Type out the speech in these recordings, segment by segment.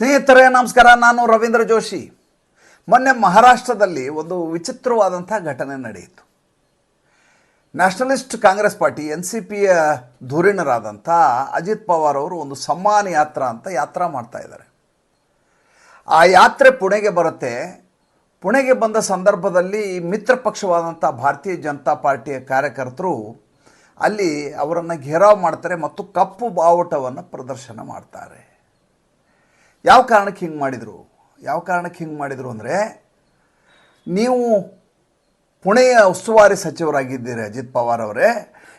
ಸ್ನೇಹಿತರೇ, ನಮಸ್ಕಾರ. ನಾನು ರವೀಂದ್ರ ಜೋಶಿ. ಮೊನ್ನೆ ಮಹಾರಾಷ್ಟ್ರದಲ್ಲಿ ಒಂದು ವಿಚಿತ್ರವಾದಂಥ ಘಟನೆ ನಡೆಯಿತು. Nationalist Congress party N C ಪಿಯ ಧುರೀಣರಾದಂಥ ಅಜಿತ್ ಪವಾರ್ ಅವರು ಒಂದು ಸಮ್ಮಾನ ಯಾತ್ರಾ ಅಂತ ಯಾತ್ರಾ ಮಾಡ್ತಾ ಇದ್ದಾರೆ. ಆ ಯಾತ್ರೆ ಪುಣೆಗೆ ಬರುತ್ತೆ. ಪುಣೆಗೆ ಬಂದ ಸಂದರ್ಭದಲ್ಲಿ ಮಿತ್ರ ಪಕ್ಷವಾದಂಥ ಭಾರತೀಯ ಜನತಾ ಪಾರ್ಟಿಯ ಕಾರ್ಯಕರ್ತರು ಅಲ್ಲಿ ಅವರನ್ನು ಘೇರಾವ್ ಮಾಡ್ತಾರೆ ಮತ್ತು ಕಪ್ಪು ಬಾವುಟವನ್ನು ಪ್ರದರ್ಶನ ಮಾಡ್ತಾರೆ. ಯಾವ ಕಾರಣಕ್ಕೆ ಹಿಂಗೆ ಮಾಡಿದರು? ಯಾವ ಕಾರಣಕ್ಕೆ ಹಿಂಗೆ ಮಾಡಿದರು ಅಂದರೆ, ನೀವು ಪುಣೆಯ ಉಸ್ತುವಾರಿ ಸಚಿವರಾಗಿದ್ದೀರಿ ಅಜಿತ್ ಪವಾರ್ ಅವರೇ,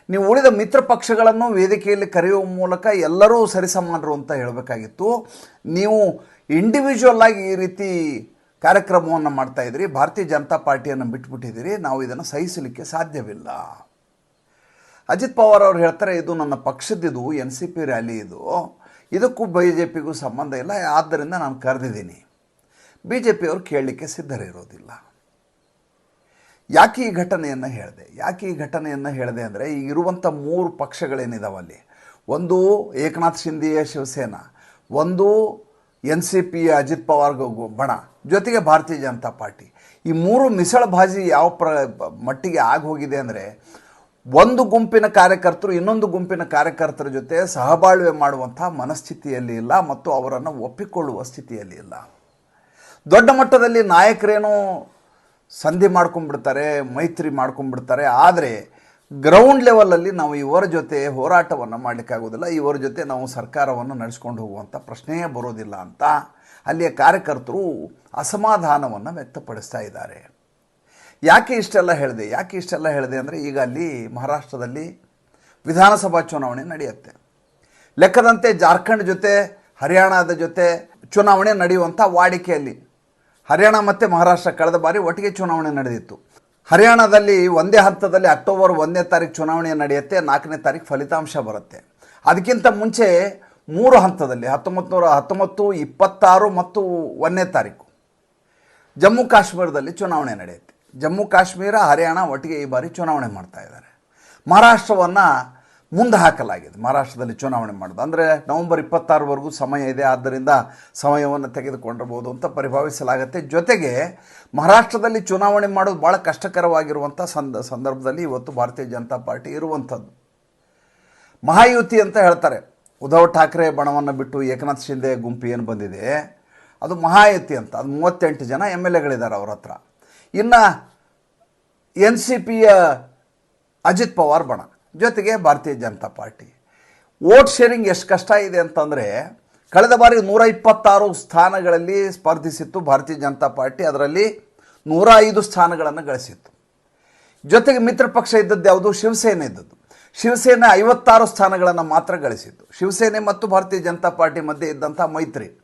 ನೀವು ಉಳಿದ ಮಿತ್ರ ಪಕ್ಷಗಳನ್ನು ವೇದಿಕೆಯಲ್ಲಿ ಕರೆಯುವ ಮೂಲಕ ಎಲ್ಲರೂ ಸರಿಸಮಾನರು ಅಂತ ಹೇಳಬೇಕಾಗಿತ್ತು. ನೀವು ಇಂಡಿವಿಜುವಲ್ ಆಗಿ ಈ ರೀತಿ ಕಾರ್ಯಕ್ರಮವನ್ನು ಮಾಡ್ತಾ ಇದ್ರಿ, ಭಾರತೀಯ ಜನತಾ ಪಾರ್ಟಿಯನ್ನು ಬಿಟ್ಬಿಟ್ಟಿದ್ದೀರಿ, ನಾವು ಇದನ್ನು ಸಹಿಸಲಿಕ್ಕೆ ಸಾಧ್ಯವಿಲ್ಲ. ಅಜಿತ್ ಪವಾರ್ ಅವರು ಹೇಳ್ತಾರೆ, ಇದು ನನ್ನ ಪಕ್ಷದಿದು ಎನ್ ಸಿ ಪಿ ರ್ಯಾಲಿ ಇದು. ಇದಕ್ಕೂ ಬಿ ಜೆ ಪಿಗೂ ಸಂಬಂಧ ಇಲ್ಲ. ಆದ್ದರಿಂದ ನಾನು ಕರೆದಿದ್ದೀನಿ. ಬಿ ಜೆ ಪಿಯವರು ಕೇಳಲಿಕ್ಕೆ ಸಿದ್ಧರಿರೋದಿಲ್ಲ. ಯಾಕೆ ಈ ಘಟನೆಯನ್ನು ಹೇಳಿದೆ? ಯಾಕೆ ಈ ಘಟನೆಯನ್ನು ಹೇಳಿದೆ ಅಂದರೆ ಈಗ ಇರುವಂಥ ಮೂರು ಪಕ್ಷಗಳೇನಿದಾವಲ್ಲಿ ಒಂದು ಏಕನಾಥ್ ಶಿಂದೆಯ ಶಿವಸೇನಾ, ಒಂದು ಎನ್ ಸಿ ಪಿಯ ಅಜಿತ್ ಪವಾರ್ ಬಣ, ಜೊತೆಗೆ ಭಾರತೀಯ ಜನತಾ ಪಾರ್ಟಿ. ಈ ಮೂರು ಮಿಸಳ ಭಾಜಿ ಯಾವ ಪ್ರ, ಮಟ್ಟಿಗೆ ಆಗಿ ಹೋಗಿದೆ ಅಂದರೆ ಒಂದು ಗುಂಪಿನ ಕಾರ್ಯಕರ್ತರು ಇನ್ನೊಂದು ಗುಂಪಿನ ಕಾರ್ಯಕರ್ತರ ಜೊತೆ ಸಹಬಾಳ್ವೆ ಮಾಡುವಂಥ ಮನಸ್ಥಿತಿಯಲ್ಲಿ ಇಲ್ಲ ಮತ್ತು ಅವರನ್ನು ಒಪ್ಪಿಕೊಳ್ಳುವ ಸ್ಥಿತಿಯಲ್ಲಿ ಇಲ್ಲ. ದೊಡ್ಡ ಮಟ್ಟದಲ್ಲಿ ನಾಯಕರೇನೋ ಸಂಧಿ ಮಾಡ್ಕೊಂಡ್ಬಿಡ್ತಾರೆ, ಮೈತ್ರಿ ಮಾಡ್ಕೊಂಡ್ಬಿಡ್ತಾರೆ, ಆದರೆ ಗ್ರೌಂಡ್ ಲೆವೆಲಲ್ಲಿ ನಾವು ಇವರ ಜೊತೆ ಹೋರಾಟವನ್ನು ಮಾಡಲಿಕ್ಕಾಗೋದಿಲ್ಲ ಇವರ ಜೊತೆ ನಾವು ಸರ್ಕಾರವನ್ನು ನಡೆಸ್ಕೊಂಡು ಹೋಗುವಂಥ ಪ್ರಶ್ನೆಯೇ ಬರೋದಿಲ್ಲ ಅಂತ ಅಲ್ಲಿಯ ಕಾರ್ಯಕರ್ತರು ಅಸಮಾಧಾನವನ್ನು ವ್ಯಕ್ತಪಡಿಸ್ತಾ ಇದ್ದಾರೆ. ಯಾಕೆ ಇಷ್ಟೆಲ್ಲ ಹೇಳಿದೆ? ಯಾಕೆ ಇಷ್ಟೆಲ್ಲ ಹೇಳಿದೆ ಅಂದರೆ ಈಗ ಅಲ್ಲಿ ಮಹಾರಾಷ್ಟ್ರದಲ್ಲಿ ವಿಧಾನಸಭಾ ಚುನಾವಣೆ ನಡೆಯುತ್ತೆ. ಲೆಕ್ಕದಂತೆ ಜಾರ್ಖಂಡ್ ಜೊತೆ, ಹರಿಯಾಣದ ಜೊತೆ ಚುನಾವಣೆ ನಡೆಯುವಂಥ ವಾಡಿಕೆಯಲ್ಲಿ. ಹರಿಯಾಣ ಮತ್ತು ಮಹಾರಾಷ್ಟ್ರ ಕಳೆದ ಬಾರಿ ಒಟ್ಟಿಗೆ ಚುನಾವಣೆ ನಡೆದಿತ್ತು. ಹರಿಯಾಣದಲ್ಲಿ ಒಂದೇ ಹಂತದಲ್ಲಿ ಅಕ್ಟೋಬರ್ ಒಂದನೇ ತಾರೀಕು ಚುನಾವಣೆ ನಡೆಯುತ್ತೆ, ನಾಲ್ಕನೇ ತಾರೀಕು ಫಲಿತಾಂಶ ಬರುತ್ತೆ. ಅದಕ್ಕಿಂತ ಮುಂಚೆ ಮೂರು ಹಂತದಲ್ಲಿ ಹತ್ತೊಂಬತ್ತು ನೂರ ಹತ್ತೊಂಬತ್ತು, ಇಪ್ಪತ್ತಾರು ಮತ್ತು ಒಂದನೇ ತಾರೀಕು ಜಮ್ಮು ಕಾಶ್ಮೀರದಲ್ಲಿ ಚುನಾವಣೆ ನಡೆಯುತ್ತೆ. ಜಮ್ಮು ಕಾಶ್ಮೀರ, ಹರಿಯಾಣ ಒಟ್ಟಿಗೆ ಈ ಬಾರಿ ಚುನಾವಣೆ ಮಾಡ್ತಾ ಇದ್ದಾರೆ. ಮಹಾರಾಷ್ಟ್ರವನ್ನು ಮುಂದೆ ಹಾಕಲಾಗಿದೆ. ಮಹಾರಾಷ್ಟ್ರದಲ್ಲಿ ಚುನಾವಣೆ ಮಾಡೋದು. ಅಂದರೆ ನವೆಂಬರ್ ಇಪ್ಪತ್ತಾರವರೆಗೂ ಸಮಯ ಇದೆ. ಆದ್ದರಿಂದ ಸಮಯವನ್ನು ತೆಗೆದುಕೊಂಡಿರ್ಬೋದು ಅಂತ ಪರಿಭಾವಿಸಲಾಗುತ್ತೆ. ಜೊತೆಗೆ ಮಹಾರಾಷ್ಟ್ರದಲ್ಲಿ ಚುನಾವಣೆ ಮಾಡೋದು ಭಾಳ ಕಷ್ಟಕರವಾಗಿರುವಂಥ ಸಂದ, ಸಂದರ್ಭದಲ್ಲಿ ಇವತ್ತು ಭಾರತೀಯ ಜನತಾ ಪಾರ್ಟಿ ಇರುವಂಥದ್ದು. ಮಹಾಯುತಿ ಅಂತ ಹೇಳ್ತಾರೆ. ಉದ್ಧವ್ ಠಾಕ್ರೆ ಬಣವನ್ನು ಬಿಟ್ಟು ಏಕನಾಥ್ ಶಿಂದೆ ಗುಂಪು ಏನು ಬಂದಿದೆ? ಅದು ಮಹಾಯುತಿ ಅಂತ. ಅದು ಮೂವತ್ತೆಂಟು ಜನ ಎಂ ಎಲ್ ಎಗಳಿದ್ದಾರೆ ಅವ್ರ ಹತ್ರ. ಇನ್ನು ಎನ್ ಸಿ ಪಿಯ ಅಜಿತ್ ಪವಾರ್ ಬಣ. ಜೊತೆಗೆ ಭಾರತೀಯ ಜನತಾ ಪಾರ್ಟಿ. ವೋಟ್ ಶೇರಿಂಗ್ ಎಷ್ಟು ಕಷ್ಟ ಇದೆ ಅಂತಂದರೆ, ಕಳೆದ ಬಾರಿ ನೂರ ಇಪ್ಪತ್ತಾರು ಸ್ಥಾನಗಳಲ್ಲಿ ಸ್ಪರ್ಧಿಸಿತ್ತು ಭಾರತೀಯ ಜನತಾ ಪಾರ್ಟಿ. ಅದರಲ್ಲಿ ನೂರ ಐದು ಸ್ಥಾನಗಳನ್ನು ಗಳಿಸಿತ್ತು. ಜೊತೆಗೆ ಮಿತ್ರ ಪಕ್ಷ ಇದ್ದದ್ದು ಯಾವುದು? ಶಿವಸೇನೆ ಇದ್ದದ್ದು. ಶಿವಸೇನೆ ಐವತ್ತಾರು ಸ್ಥಾನಗಳನ್ನು ಮಾತ್ರ ಗಳಿಸಿತ್ತು. ಶಿವಸೇನೆ ಮತ್ತು ಭಾರತೀಯ ಜನತಾ ಪಾರ್ಟಿ ಮಧ್ಯೆ ಇದ್ದಂಥ ಮೈತ್ರಿ.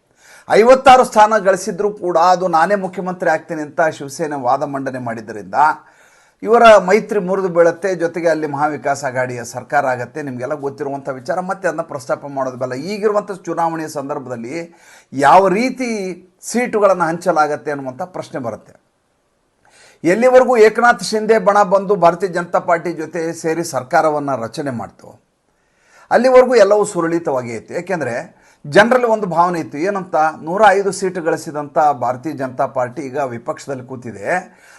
ಐವತ್ತಾರು ಸ್ಥಾನ ಗಳಿಸಿದ್ರೂ ಕೂಡ ಅದು ನಾನೇ ಮುಖ್ಯಮಂತ್ರಿ ಆಗ್ತೀನಿ ಅಂತ ಶಿವಸೇನೆ ವಾದ ಮಂಡನೆ ಮಾಡಿದ್ದರಿಂದ ಇವರ ಮೈತ್ರಿ ಮುರಿದು ಬೀಳುತ್ತೆ, ಜೊತೆಗೆ ಅಲ್ಲಿ ಮಹಾವಿಕಾಸ್ ಅಘಾಡಿಯ ಸರ್ಕಾರ ಆಗುತ್ತೆ. ನಿಮಗೆಲ್ಲ ಗೊತ್ತಿರುವಂಥ ವಿಚಾರ, ಮತ್ತೆ ಅದನ್ನ ಪ್ರಸ್ತಾಪ ಮಾಡೋದು ಬೇಡ ಈಗಿರುವಂಥ ಚುನಾವಣೆಯ ಸಂದರ್ಭದಲ್ಲಿ ಯಾವ ರೀತಿ ಸೀಟುಗಳನ್ನು ಹಂಚಲಾಗತ್ತೆ ಅನ್ನುವಂಥ ಪ್ರಶ್ನೆ ಬರುತ್ತೆ. ಎಲ್ಲಿವರೆಗೂ ಏಕನಾಥ್ ಶಿಂದೆ ಬಣ ಬಂದು ಭಾರತೀಯ ಜನತಾ ಪಾರ್ಟಿ ಜೊತೆ ಸೇರಿ ಸರ್ಕಾರವನ್ನು ರಚನೆ ಮಾಡ್ತು. ಅಲ್ಲಿವರೆಗೂ ಎಲ್ಲವೂ ಸುರಳಿತವಾಗಿ ಇತ್ತು. ಯಾಕೆಂದರೆ ಜನರಲ್ಲಿ ಒಂದು ಭಾವನೆ ಇತ್ತು, ಏನಂತ ನೂರ ಐದು ಸೀಟು ಗಳಿಸಿದಂಥ ಭಾರತೀಯ ಜನತಾ ಪಾರ್ಟಿ ಈಗ ವಿಪಕ್ಷದಲ್ಲಿ ಕೂತಿದೆ.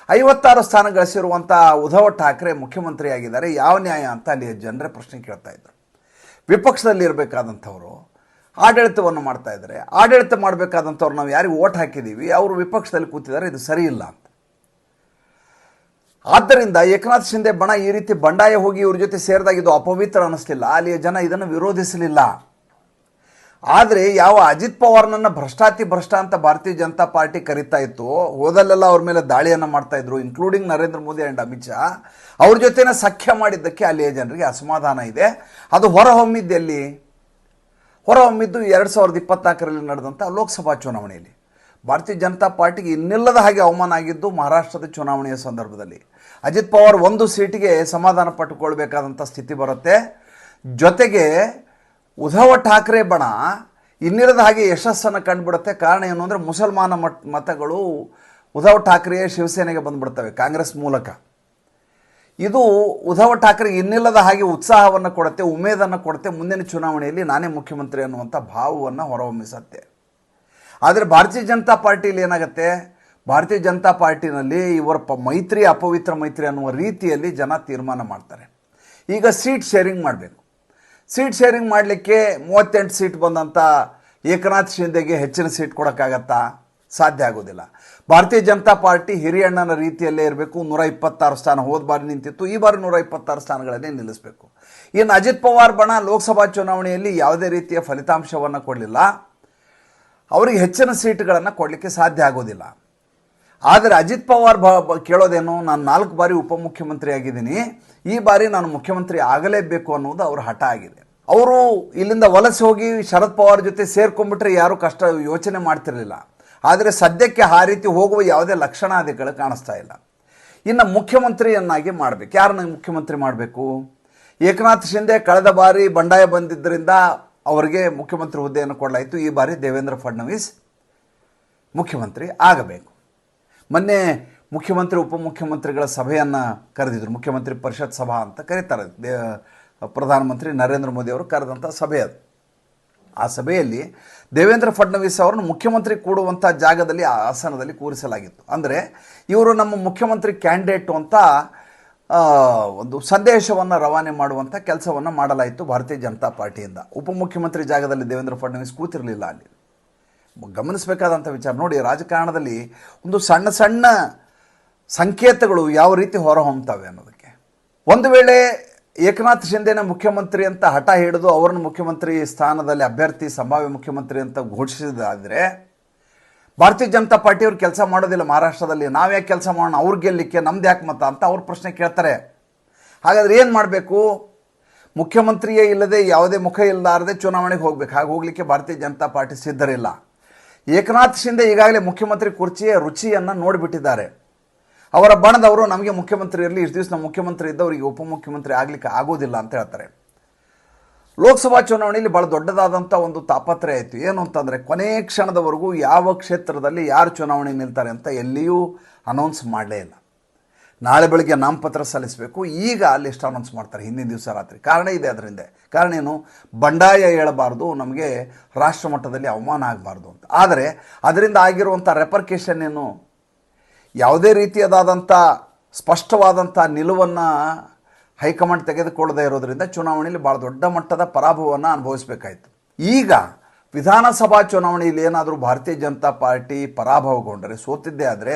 ಐವತ್ತಾರು ಸ್ಥಾನ ಗಳಿಸಿರುವಂಥ ಉದ್ಧವ್ ಠಾಕ್ರೆ ಮುಖ್ಯಮಂತ್ರಿ ಆಗಿದ್ದಾರೆ ಯಾವ ನ್ಯಾಯ ಅಂತ ಅಲ್ಲಿ ಜನರೇ ಪ್ರಶ್ನೆ ಕೇಳ್ತಾ ಇದ್ದರು ವಿಪಕ್ಷದಲ್ಲಿ ಇರಬೇಕಾದಂಥವ್ರು, ಆಡಳಿತವನ್ನು ಮಾಡ್ತಾ ಇದ್ದಾರೆ. ಆಡಳಿತ ಮಾಡಬೇಕಾದಂಥವ್ರು ನಾವು ಯಾರಿಗೆ ಓಟ್ ಹಾಕಿದ್ದೀವಿ, ಅವರು ವಿಪಕ್ಷದಲ್ಲಿ ಕೂತಿದ್ದಾರೆ, ಇದು ಸರಿ ಇಲ್ಲ ಅಂತ. ಆದ್ದರಿಂದ ಏಕನಾಥ್ ಶಿಂದೆ ಬಣ ಈ ರೀತಿ ಬಂಡಾಯ ಹೋಗಿ ಇವ್ರ ಜೊತೆ ಸೇರಿದಾಗ ಇದು ಅಪವಿತ್ರ ಅನ್ನಿಸ್ಲಿಲ್ಲ ಅಲ್ಲಿಯ ಜನ ಇದನ್ನು ವಿರೋಧಿಸಲಿಲ್ಲ. ಆದರೆ ಯಾವ ಅಜಿತ್ ಪವಾರ್ನನ್ನು ಭ್ರಷ್ಟಾತಿ ಭ್ರಷ್ಟ ಅಂತ ಭಾರತೀಯ ಜನತಾ ಪಾರ್ಟಿ ಕರಿತಾ ಇತ್ತು, ಹೋದಲ್ಲೆಲ್ಲ ಅವ್ರ ಮೇಲೆ ದಾಳಿಯನ್ನು ಮಾಡ್ತಾ ಇದ್ರು ಇನ್ಕ್ಲೂಡಿಂಗ್ ನರೇಂದ್ರ ಮೋದಿ ಆ್ಯಂಡ್ ಅಮಿತ್ ಶಾ, ಅವ್ರ ಜೊತೆನೇ ಸಖ್ಯ ಮಾಡಿದ್ದಕ್ಕೆ ಅಲ್ಲಿಯ ಜನರಿಗೆ ಅಸಮಾಧಾನ ಇದೆ. ಅದು ಹೊರಹೊಮ್ಮಿದ್ದೆಲ್ಲಿ? ಹೊರಹೊಮ್ಮಿದ್ದು ಎರಡು ಸಾವಿರದ ಇಪ್ಪತ್ನಾಲ್ಕರಲ್ಲಿ ನಡೆದಂಥ ಲೋಕಸಭಾ ಚುನಾವಣೆಯಲ್ಲಿ. ಭಾರತೀಯ ಜನತಾ ಪಾರ್ಟಿಗೆ ಇನ್ನಿಲ್ಲದ ಹಾಗೆ ಅವಮಾನ ಆಗಿದ್ದು ಮಹಾರಾಷ್ಟ್ರದ ಚುನಾವಣೆಯ ಸಂದರ್ಭದಲ್ಲಿ. ಅಜಿತ್ ಪವಾರ್ ಒಂದು ಸೀಟಿಗೆ ಸಮಾಧಾನ ಪಟ್ಟುಕೊಳ್ಬೇಕಾದಂಥ ಸ್ಥಿತಿ ಬರುತ್ತೆ. ಜೊತೆಗೆ ಉದ್ಧವ್ ಠಾಕ್ರೆ ಬಣ ಇನ್ನಿರದ ಹಾಗೆ ಯಶಸ್ಸನ್ನು ಕಂಡುಬಿಡುತ್ತೆ. ಕಾರಣ ಏನು ಅಂದರೆ ಮುಸಲ್ಮಾನ ಮಟ್, ಮತಗಳು ಉದ್ಧವ್ ಠಾಕ್ರೆಯ ಶಿವಸೇನೆಗೆ ಬಂದುಬಿಡ್ತವೆ, ಕಾಂಗ್ರೆಸ್ ಮೂಲಕ. ಇದು ಉದ್ಧವ್ ಠಾಕ್ರೆ ಇನ್ನಿಲ್ಲದ ಹಾಗೆ ಉತ್ಸಾಹವನ್ನು ಕೊಡುತ್ತೆ, ಉಮೇದನ್ನು ಕೊಡುತ್ತೆ. ಮುಂದಿನ ಚುನಾವಣೆಯಲ್ಲಿ ನಾನೇ ಮುಖ್ಯಮಂತ್ರಿ ಅನ್ನುವಂಥ ಭಾವವನ್ನು ಹೊರಹೊಮ್ಮಿಸುತ್ತೆ. ಆದರೆ ಭಾರತೀಯ ಜನತಾ ಪಾರ್ಟಿಯಲ್ಲಿ ಏನಾಗುತ್ತೆ? ಭಾರತೀಯ ಜನತಾ ಪಾರ್ಟಿನಲ್ಲಿ ಇವರ ಪ, ಮೈತ್ರಿ, ಅಪವಿತ್ರ ಮೈತ್ರಿ ಅನ್ನುವ ರೀತಿಯಲ್ಲಿ ಜನ ತೀರ್ಮಾನ ಮಾಡ್ತಾರೆ. ಈಗ ಸೀಟ್ ಶೇರಿಂಗ್ ಮಾಡಬೇಕು. ಸೀಟ್ ಶೇರಿಂಗ್ ಮಾಡಲಿಕ್ಕೆ ಮೂವತ್ತೆಂಟು ಸೀಟ್ ಬಂದಂಥ ಏಕನಾಥ್ ಶಿಂದೆಗೆ ಹೆಚ್ಚಿನ ಸೀಟ್ ಕೊಡೋಕ್ಕಾಗತ್ತಾ? ಸಾಧ್ಯ ಆಗೋದಿಲ್ಲ. ಭಾರತೀಯ ಜನತಾ ಪಾರ್ಟಿ ಹಿರಿಯಣ್ಣನ ರೀತಿಯಲ್ಲೇ ಇರಬೇಕು. ನೂರ ಇಪ್ಪತ್ತಾರು ಸ್ಥಾನ ಹೋದ ಬಾರಿ ನಿಂತಿತ್ತು. ಈ ಬಾರಿ ನೂರ ಇಪ್ಪತ್ತಾರು ಸ್ಥಾನಗಳನ್ನೇ ನಿಲ್ಲಿಸಬೇಕು. ಇನ್ನು ಅಜಿತ್ ಪವಾರ್ ಬಣ ಲೋಕಸಭಾ ಚುನಾವಣೆಯಲ್ಲಿ ಯಾವುದೇ ರೀತಿಯ ಫಲಿತಾಂಶವನ್ನು ಕೊಡಲಿಲ್ಲ. ಅವರಿಗೆ ಹೆಚ್ಚಿನ ಸೀಟ್ಗಳನ್ನು ಕೊಡಲಿಕ್ಕೆ ಸಾಧ್ಯ ಆಗೋದಿಲ್ಲ. ಆದರೆ ಅಜಿತ್ ಪವಾರ್ ಬ ಕೇಳೋದೇನು? ನಾನು ನಾಲ್ಕು ಬಾರಿ ಉಪಮುಖ್ಯಮಂತ್ರಿ ಆಗಿದ್ದೀನಿ ಈ ಬಾರಿ ನಾನು ಮುಖ್ಯಮಂತ್ರಿ ಆಗಲೇಬೇಕು ಅನ್ನೋದು ಅವರ ಹಠ ಆಗಿದೆ. ಅವರು ಇಲ್ಲಿಂದ ವಲಸೆ ಹೋಗಿ ಶರದ್ ಪವಾರ್ ಜೊತೆ ಸೇರ್ಕೊಂಡ್ಬಿಟ್ರೆ ಯಾರೂ ಕಷ್ಟ ಯೋಚನೆ ಮಾಡ್ತಿರಲಿಲ್ಲ. ಆದರೆ ಸದ್ಯಕ್ಕೆ ಆ ರೀತಿ ಹೋಗುವ ಯಾವುದೇ ಲಕ್ಷಣಾದಿಗಳು ಕಾಣಿಸ್ತಾ ಇಲ್ಲ. ಇನ್ನು ಮುಖ್ಯಮಂತ್ರಿಯನ್ನಾಗಿ ಮಾಡಬೇಕು. ಯಾರನ್ನ ಮುಖ್ಯಮಂತ್ರಿ ಮಾಡಬೇಕು? ಏಕನಾಥ್ ಶಿಂದೆ ಕಳೆದ ಬಾರಿ ಬಂಡಾಯ ಬಂದಿದ್ದರಿಂದ ಅವರಿಗೆ ಮುಖ್ಯಮಂತ್ರಿ ಹುದ್ದೆಯನ್ನು ಕೊಡಲಾಯಿತು. ಈ ಬಾರಿ ದೇವೇಂದ್ರ ಫಡ್ನವೀಸ್ ಮುಖ್ಯಮಂತ್ರಿ ಆಗಬೇಕು. ಮೊನ್ನೆ ಮುಖ್ಯಮಂತ್ರಿ, ಉಪಮುಖ್ಯಮಂತ್ರಿಗಳ ಸಭೆಯನ್ನು ಕರೆದಿದ್ರು. ಮುಖ್ಯಮಂತ್ರಿ ಪರಿಷತ್ ಸಭಾ ಅಂತ ಕರೀತಾರೆ. ಪ್ರಧಾನಮಂತ್ರಿ ನರೇಂದ್ರ ಮೋದಿ ಅವರು ಕರೆದಂಥ ಸಭೆ ಅದು. ಆ ಸಭೆಯಲ್ಲಿ ದೇವೇಂದ್ರ ಫಡ್ನವೀಸ್ ಅವರನ್ನು ಮುಖ್ಯಮಂತ್ರಿ ಕೂಡುವಂಥ ಜಾಗದಲ್ಲಿ, ಆ ಆಸನದಲ್ಲಿ ಕೂರಿಸಲಾಗಿತ್ತು. ಅಂದರೆ ಇವರು ನಮ್ಮ ಮುಖ್ಯಮಂತ್ರಿ ಕ್ಯಾಂಡಿಡೇಟು ಅಂತ ಒಂದು ಸಂದೇಶವನ್ನು ರವಾನೆ ಮಾಡುವಂಥ ಕೆಲಸವನ್ನು ಮಾಡಲಾಯಿತು ಭಾರತೀಯ ಜನತಾ ಪಾರ್ಟಿಯಿಂದ. ಉಪಮುಖ್ಯಮಂತ್ರಿ ಜಾಗದಲ್ಲಿ ದೇವೇಂದ್ರ ಫಡ್ನವೀಸ್ ಕೂತಿರಲಿಲ್ಲ ಅಲ್ಲಿ. ಗಮನಿಸಬೇಕಾದಂಥ ವಿಚಾರ ನೋಡಿ, ರಾಜಕಾರಣದಲ್ಲಿ ಒಂದು ಸಣ್ಣ ಸಣ್ಣ ಸಂಕೇತಗಳು ಯಾವ ರೀತಿ ಹೊರಹೊಮ್ಮತವೆ ಅನ್ನೋದಕ್ಕೆ. ಒಂದು ವೇಳೆ ಏಕನಾಥ್ ಶಿಂದೆನ ಮುಖ್ಯಮಂತ್ರಿ ಅಂತ ಹಠ ಹಿಡಿದು ಅವರನ್ನು ಮುಖ್ಯಮಂತ್ರಿ ಸ್ಥಾನದಲ್ಲಿ ಅಭ್ಯರ್ಥಿ, ಸಂಭಾವ್ಯ ಮುಖ್ಯಮಂತ್ರಿ ಅಂತ ಘೋಷಿಸಿದಾದರೆ, ಭಾರತೀಯ ಜನತಾ ಪಾರ್ಟಿಯವ್ರು ಕೆಲಸ ಮಾಡೋದಿಲ್ಲ ಮಹಾರಾಷ್ಟ್ರದಲ್ಲಿ. ನಾವ್ಯಾಕೆ ಕೆಲಸ ಮಾಡೋಣ? ಅವ್ರು ಗೆಲ್ಲಲಿಕ್ಕೆ ನಮ್ದು ಯಾಕೆ ಮತ ಅಂತ ಅವ್ರ ಪ್ರಶ್ನೆ ಕೇಳ್ತಾರೆ. ಹಾಗಾದ್ರೆ ಏನು ಮಾಡಬೇಕು? ಮುಖ್ಯಮಂತ್ರಿಯೇ ಇಲ್ಲದೆ ಯಾವುದೇ ಮುಖ ಇಲ್ಲದಾರದೆ ಚುನಾವಣೆಗೆ ಹೋಗ್ಬೇಕು. ಹಾಗೆ ಹೋಗಲಿಕ್ಕೆ ಭಾರತೀಯ ಜನತಾ ಪಾರ್ಟಿ ಸಿದ್ಧರಿಲ್ಲ. ಏಕನಾಥ್ ಶಿಂದೆ ಈಗಾಗಲೇ ಮುಖ್ಯಮಂತ್ರಿ ಕುರ್ಚಿಯ ರುಚಿಯನ್ನು ನೋಡಿಬಿಟ್ಟಿದ್ದಾರೆ. ಅವರ ಬಣದವರು ನಮಗೆ ಮುಖ್ಯಮಂತ್ರಿ ಇರಲಿ, ಇಷ್ಟು ದಿವಸ ನಮ್ಮ ಮುಖ್ಯಮಂತ್ರಿ ಇದ್ದವರಿಗೆ ಉಪಮುಖ್ಯಮಂತ್ರಿ ಆಗಲಿಕ್ಕೆ ಆಗೋದಿಲ್ಲ ಅಂತ ಹೇಳ್ತಾರೆ. ಲೋಕಸಭಾ ಚುನಾವಣೆಯಲ್ಲಿ ಭಾಳ ದೊಡ್ಡದಾದಂಥ ಒಂದು ತಾಪತ್ರೆ ಆಯಿತು ಏನು ಅಂತಂದರೆ, ಕೊನೆ ಕ್ಷಣದವರೆಗೂ ಯಾವ ಕ್ಷೇತ್ರದಲ್ಲಿ ಯಾರು ಚುನಾವಣೆ ನಿಲ್ತಾರೆ ಅಂತ ಎಲ್ಲಿಯೂ ಅನೌನ್ಸ್ ಮಾಡಲೇ ಇಲ್ಲ. ನಾಳೆ ಬೆಳಗ್ಗೆ ನಾಮಪತ್ರ ಸಲ್ಲಿಸಬೇಕು, ಈಗ ಲಿಸ್ಟ್ ಅನೌನ್ಸ್ ಮಾಡ್ತಾರೆ ಹಿಂದಿನ ದಿವಸ ರಾತ್ರಿ. ಕಾರಣ ಇದೆ ಅದರಿಂದ. ಕಾರಣ ಏನು? ಬಂಡಾಯ ಹೇಳಬಾರ್ದು, ನಮಗೆ ರಾಷ್ಟ್ರ ಮಟ್ಟದಲ್ಲಿ ಅವಮಾನ ಆಗಬಾರ್ದು ಅಂತ. ಆದರೆ, ಅದರಿಂದ ಆಗಿರುವಂಥ ರೆಪರ್ಕೇಷನ್ ಏನು? ಯಾವುದೇ ರೀತಿಯದಾದಂಥ ಸ್ಪಷ್ಟವಾದಂಥ ನಿಲುವನ್ನು ಹೈಕಮಾಂಡ್ ತೆಗೆದುಕೊಳ್ಳದೇ ಇರೋದರಿಂದ ಚುನಾವಣೆಯಲ್ಲಿ ಭಾಳ ದೊಡ್ಡ ಮಟ್ಟದ ಪರಾಭವವನ್ನು ಅನುಭವಿಸಬೇಕಾಯಿತು. ಈಗ ವಿಧಾನಸಭಾ ಚುನಾವಣೆಯಲ್ಲಿ ಏನಾದರೂ ಭಾರತೀಯ ಜನತಾ ಪಾರ್ಟಿ ಪರಾಭವಗೊಂಡರೆ, ಸೋತಿದ್ದೇ ಆದರೆ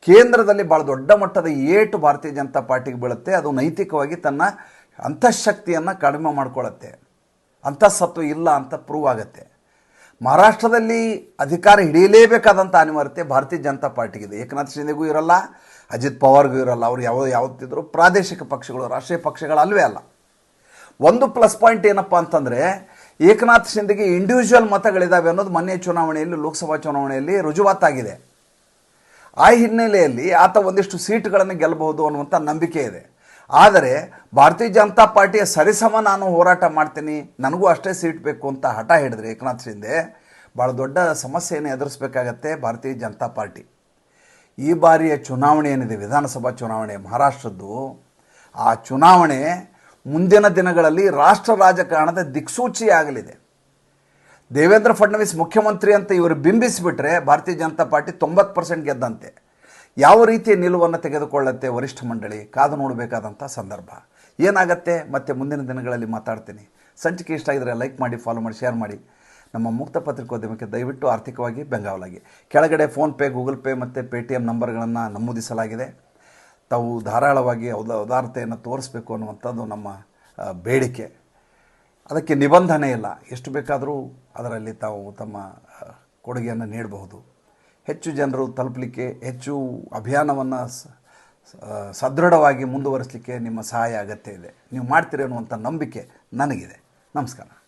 ಕೇಂದ್ರದಲ್ಲಿ ಭಾಳ ದೊಡ್ಡ ಮಟ್ಟದ ಏಟು ಭಾರತೀಯ ಜನತಾ ಪಾರ್ಟಿಗೆ ಬೀಳುತ್ತೆ. ಅದು ನೈತಿಕವಾಗಿ ತನ್ನ ಅಂತಃಶಕ್ತಿಯನ್ನು ಕಡಿಮೆ ಮಾಡಿಕೊಳ್ಳುತ್ತೆ. ಅಂತಃಸತ್ವ ಇಲ್ಲ ಅಂತ ಪ್ರೂವ್ ಆಗುತ್ತೆ. ಮಹಾರಾಷ್ಟ್ರದಲ್ಲಿ ಅಧಿಕಾರ ಹಿಡಿಯಲೇಬೇಕಾದಂಥ ಅನಿವಾರ್ಯತೆ ಭಾರತೀಯ ಜನತಾ ಪಾರ್ಟಿಗಿದೆ. ಏಕನಾಥ್ ಶಿಂದೆಗೂ ಇರಲ್ಲ, ಅಜಿತ್ ಪವಾರ್ಗೂ ಇರಲ್ಲ, ಅವ್ರು ಯಾವ ಯಾವತ್ತಿದ್ರು ಪ್ರಾದೇಶಿಕ ಪಕ್ಷಗಳು, ರಾಷ್ಟ್ರೀಯ ಪಕ್ಷಗಳು ಅಲ್ಲವೇ ಅಲ್ಲ. ಒಂದು ಪ್ಲಸ್ ಪಾಯಿಂಟ್ ಏನಪ್ಪ ಅಂತಂದರೆ, ಏಕನಾಥ್ ಶಿಂದೆಗೆ ಇಂಡಿವಿಜುವಲ್ ಮತಗಳಿದ್ದಾವೆ ಅನ್ನೋದು ಮೊನ್ನೆ ಚುನಾವಣೆಯಲ್ಲಿ, ಲೋಕಸಭಾ ಚುನಾವಣೆಯಲ್ಲಿ ರುಜುವಾತಾಗಿದೆ. ಆ ಹಿನ್ನೆಲೆಯಲ್ಲಿ ಆತ ಒಂದಿಷ್ಟು ಸೀಟ್ಗಳನ್ನು ಗೆಲ್ಲಬಹುದು ಅನ್ನುವಂಥ ನಂಬಿಕೆ ಇದೆ. ಆದರೆ ಭಾರತೀಯ ಜನತಾ ಪಾರ್ಟಿಯ ಸರಿಸಮ ನಾನು ಹೋರಾಟ ಮಾಡ್ತೀನಿ, ನನಗೂ ಅಷ್ಟೇ ಸೀಟ್ ಬೇಕು ಅಂತ ಹಠ ಹಿಡಿದ್ರೆ ಏಕನಾಥ್ ಶಿಂದೆ ಭಾಳ ದೊಡ್ಡ ಸಮಸ್ಯೆಯನ್ನು ಎದುರಿಸಬೇಕಾಗತ್ತೆ ಭಾರತೀಯ ಜನತಾ ಪಾರ್ಟಿ. ಈ ಬಾರಿಯ ಚುನಾವಣೆ ಏನಿದೆ, ವಿಧಾನಸಭಾ ಚುನಾವಣೆ, ಮಹಾರಾಷ್ಟ್ರದ್ದು, ಆ ಚುನಾವಣೆ ಮುಂದಿನ ದಿನಗಳಲ್ಲಿ ರಾಷ್ಟ್ರ ರಾಜಕಾರಣದ ದಿಕ್ಸೂಚಿ ಆಗಲಿದೆ. ದೇವೇಂದ್ರ ಫಡ್ನವೀಸ್ ಮುಖ್ಯಮಂತ್ರಿ ಅಂತ ಇವರು ಬಿಂಬಿಸಿಬಿಟ್ರೆ ಭಾರತೀಯ ಜನತಾ ಪಾರ್ಟಿ ತೊಂಬತ್ತು ಪರ್ಸೆಂಟ್ ಗೆದ್ದಂತೆ. ಯಾವ ರೀತಿಯ ನಿಲುವನ್ನು ತೆಗೆದುಕೊಳ್ಳುತ್ತೆ ವರಿಷ್ಠ ಮಂಡಳಿ? ಕಾದು ನೋಡಬೇಕಾದಂಥ ಸಂದರ್ಭ. ಏನಾಗುತ್ತೆ? ಮತ್ತೆ ಮುಂದಿನ ದಿನಗಳಲ್ಲಿ ಮಾತಾಡ್ತೀನಿ. ಸಂಚಿಕೆ ಇಷ್ಟ ಆಗಿದ್ರೆ ಲೈಕ್ ಮಾಡಿ ಫಾಲೋ ಮಾಡಿ ಶೇರ್ ಮಾಡಿ. ನಮ್ಮ ಮುಕ್ತ ಪತ್ರಿಕೋದ್ಯಮಕ್ಕೆ ದಯವಿಟ್ಟು ಆರ್ಥಿಕವಾಗಿ ಬೆಂಗಾವಲಾಗಿ. ಕೆಳಗಡೆ ಫೋನ್ಪೇ ಗೂಗಲ್ ಪೇ ಮತ್ತು ಪೇ ಟಿ ಎಂ ನಂಬರ್ಗಳನ್ನು ನಮೂದಿಸಲಾಗಿದೆ. ತಾವು ಧಾರಾಳವಾಗಿ ಉದ, ಉದಾರತೆಯನ್ನು ತೋರಿಸಬೇಕು ಅನ್ನುವಂಥದ್ದು ನಮ್ಮ ಬೇಡಿಕೆ. ಅದಕ್ಕೆ ನಿಬಂಧನೆ ಇಲ್ಲ. ಎಷ್ಟು ಬೇಕಾದರೂ ಅದರಲ್ಲಿ ತಾವು ತಮ್ಮ ಕೊಡುಗೆಯನ್ನು ನೀಡಬಹುದು. ಹೆಚ್ಚು ಜನರು ತಲುಪಲಿಕ್ಕೆ, ಹೆಚ್ಚು ಅಭಿಯಾನವನ್ನು ಸದೃಢವಾಗಿ ಮುಂದುವರಿಸಲಿಕ್ಕೆ ನಿಮ್ಮ ಸಹಾಯ ಅಗತ್ಯ ಇದೆ. ನೀವು ಮಾಡ್ತೀರಿ ಅನ್ನುವಂಥ ನಂಬಿಕೆ ನನಗಿದೆ. ನಮಸ್ಕಾರ.